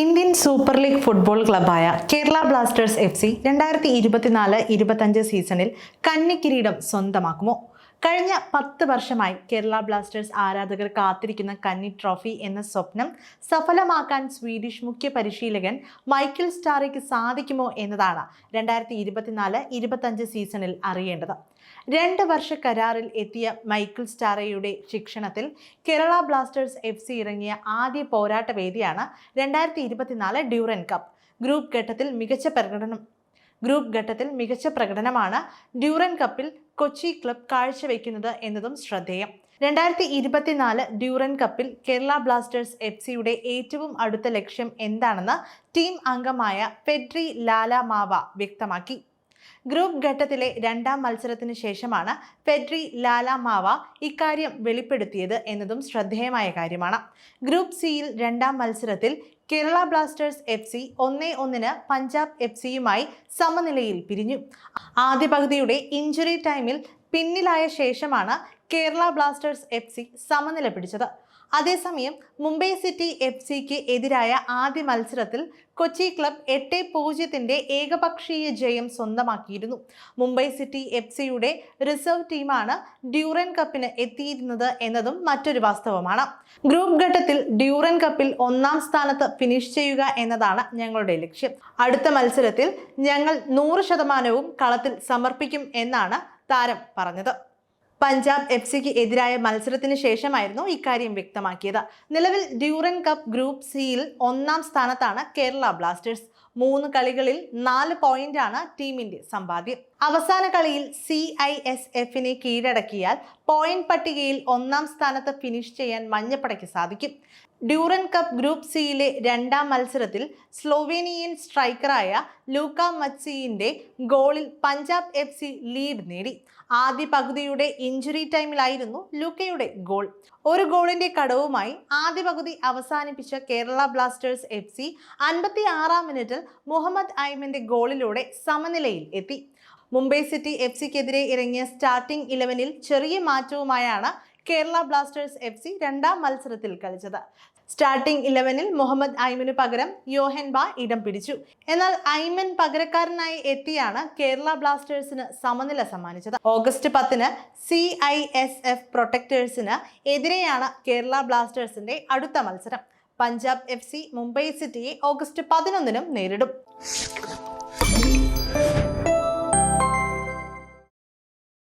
Indian super league football ക്ലബായ Kerala Blasters F C രണ്ടായിരത്തി ഇരുപത്തിനാല് ഇരുപത്തഞ്ച് സീസണിൽ കന്നിക്കിരീടം സ്വന്തമാക്കുമോ? കഴിഞ്ഞ പത്ത് വർഷമായി കേരള ബ്ലാസ്റ്റേഴ്സ് ആരാധകർ കാത്തിരിക്കുന്ന കന്നി ട്രോഫി എന്ന സ്വപ്നം സഫലമാക്കാൻ സ്വീഡിഷ് മുഖ്യ പരിശീലകൻ മൈക്കിൾ സ്റ്റാറിക്ക് സാധിക്കുമോ എന്നതാണ് രണ്ടായിരത്തി ഇരുപത്തിനാല് ഇരുപത്തഞ്ച് സീസണിൽ അറിയേണ്ടത്. രണ്ട് വർഷ കരാറിൽ എത്തിയ മൈക്കിൾ സ്റ്റാറയുടെ ശിക്ഷണത്തിൽ കേരള ബ്ലാസ്റ്റേഴ്സ് എഫ് സി ഇറങ്ങിയ ആദ്യ പോരാട്ട വേദിയാണ് രണ്ടായിരത്തി ഇരുപത്തിനാല് ഡ്യൂറൻ കപ്പ്. ഗ്രൂപ്പ് ഘട്ടത്തിൽ മികച്ച പ്രകടനം ഗ്രൂപ്പ് ഘട്ടത്തിൽ മികച്ച പ്രകടനമാണ് ഡ്യൂറൻ കപ്പിൽ കൊച്ചി ക്ലബ് കാഴ്ചവെക്കുന്നത് എന്നതും ശ്രദ്ധേയം. രണ്ടായിരത്തി ഇരുപത്തിനാല് ഡ്യൂറൻ കപ്പിൽ കേരള ബ്ലാസ്റ്റേഴ്സ് എഫ് സിയുടെ ഏറ്റവും അടുത്ത ലക്ഷ്യം എന്താണെന്ന് ടീം അംഗമായ ഫെഡ്രി ലാല മാവ വ്യക്തമാക്കി. ഗ്രൂപ്പ് ഘട്ടത്തിലെ രണ്ടാം മത്സരത്തിന് ശേഷമാണ് ഫെഡ്രി ലാല മാവ ഇക്കാര്യം വെളിപ്പെടുത്തിയത് എന്നതും ശ്രദ്ധേയമായ കാര്യമാണ്. ഗ്രൂപ്പ് സിയിൽ രണ്ടാം മത്സരത്തിൽ കേരള ബ്ലാസ്റ്റേഴ്സ് എഫ് സി ഒന്നേ ഒന്നിന് പഞ്ചാബ് എഫ് സിയുമായി സമനിലയിൽ പിരിഞ്ഞു. ആദ്യ പകുതിയുടെ ഇഞ്ചുറി ടൈമിൽ പിന്നിലായ ശേഷമാണ് കേരള ബ്ലാസ്റ്റേഴ്സ് എഫ് സി സമനില പിടിച്ചത്. അതേസമയം മുംബൈ സിറ്റി എഫ് സിക്ക് എതിരായ ആദ്യ മത്സരത്തിൽ കൊച്ചി ക്ലബ് എട്ട് പൂജ്യത്തിന്റെ ഏകപക്ഷീയ ജയം സ്വന്തമാക്കിയിരുന്നു. മുംബൈ സിറ്റി എഫ് സിയുടെ റിസർവ് ടീമാണ് ഡ്യൂറൻ കപ്പിന് എത്തിയിരുന്നത് എന്നതും മറ്റൊരു വാസ്തവമാണ്. ഗ്രൂപ്പ് ഘട്ടത്തിൽ ഡ്യൂറൻ കപ്പിൽ ഒന്നാം സ്ഥാനത്ത് ഫിനിഷ് ചെയ്യുക എന്നതാണ് ഞങ്ങളുടെ ലക്ഷ്യം. അടുത്ത മത്സരത്തിൽ ഞങ്ങൾ നൂറ് ശതമാനവും കളത്തിൽ സമർപ്പിക്കും എന്നാണ് താരം പറഞ്ഞത്. പഞ്ചാബ് എഫ് സിക്ക് എതിരായ മത്സരത്തിന് ശേഷമായിരുന്നു ഇക്കാര്യം വ്യക്തമാക്കിയത്. നിലവിൽ ഡ്യൂറൻ കപ്പ് ഗ്രൂപ്പ് സിയിൽ ഒന്നാം സ്ഥാനത്താണ് കേരള ബ്ലാസ്റ്റേഴ്സ്. മൂന്ന് കളികളിൽ നാല് പോയിന്റാണ് ടീമിന്റെ സമ്പാദ്യം. അവസാന കളിയിൽ സി ഐ എസ് എഫിനെ കീഴടക്കിയാൽ പോയിന്റ് പട്ടികയിൽ ഒന്നാം സ്ഥാനത്ത് ഫിനിഷ് ചെയ്യാൻ മഞ്ഞപ്പടയ്ക്ക് സാധിക്കും. ഡ്യൂറൻ കപ്പ് ഗ്രൂപ്പ് സിയിലെ രണ്ടാം മത്സരത്തിൽ സ്ലോവേനിയൻ സ്ട്രൈക്കറായ ലൂക്ക മച്ചിയിന്റെ ഗോളിൽ പഞ്ചാബ് എഫ് സി ലീഡ് നേടി. ആദ്യ പകുതിയുടെ ഇഞ്ചുറി ടൈമിലായിരുന്നു ലൂക്കയുടെ ഗോൾ. ഒരു ഗോളിന്റെ കടവുമായി ആദ്യ പകുതി അവസാനിപ്പിച്ച കേരള ബ്ലാസ്റ്റേഴ്സ് എഫ് സി അൻപത്തി ആറാം മിനിറ്റിൽ മുഹമ്മദ് ഐമിന്റെ ഗോളിലൂടെ സമനിലയിൽ എത്തി. മുംബൈ സിറ്റി എഫ് സിക്കെതിരെ ഇറങ്ങിയ സ്റ്റാർട്ടിംഗ് ഇലവനിൽ ചെറിയ മാറ്റവുമായാണ് കേരള ബ്ലാസ്റ്റേഴ്സ് എഫ് സി രണ്ടാം മത്സരത്തിൽ കളിച്ചത്. സ്റ്റാർട്ടിംഗ് ഇലവനിൽ മുഹമ്മദ് ഐമിനു പകരം യോഹൻ യോഹൻബ ഇടം പിടിച്ചു. എന്നാൽ ഐമൻ പകരക്കാരനായി എത്തിയാണ് കേരള ബ്ലാസ്റ്റേഴ്സിന് സമനില സമ്മാനിച്ചത്. ഓഗസ്റ്റ് പത്തിന് സി ഐ എസ് എഫ് പ്രൊട്ടക്ടേഴ്സിന് എതിരെയാണ് കേരള ബ്ലാസ്റ്റേഴ്സിന്റെ അടുത്ത മത്സരം. പഞ്ചാബ് എഫ് സി മുംബൈ സിറ്റിയെ ഓഗസ്റ്റ് പതിനൊന്നിനും നേരിടും.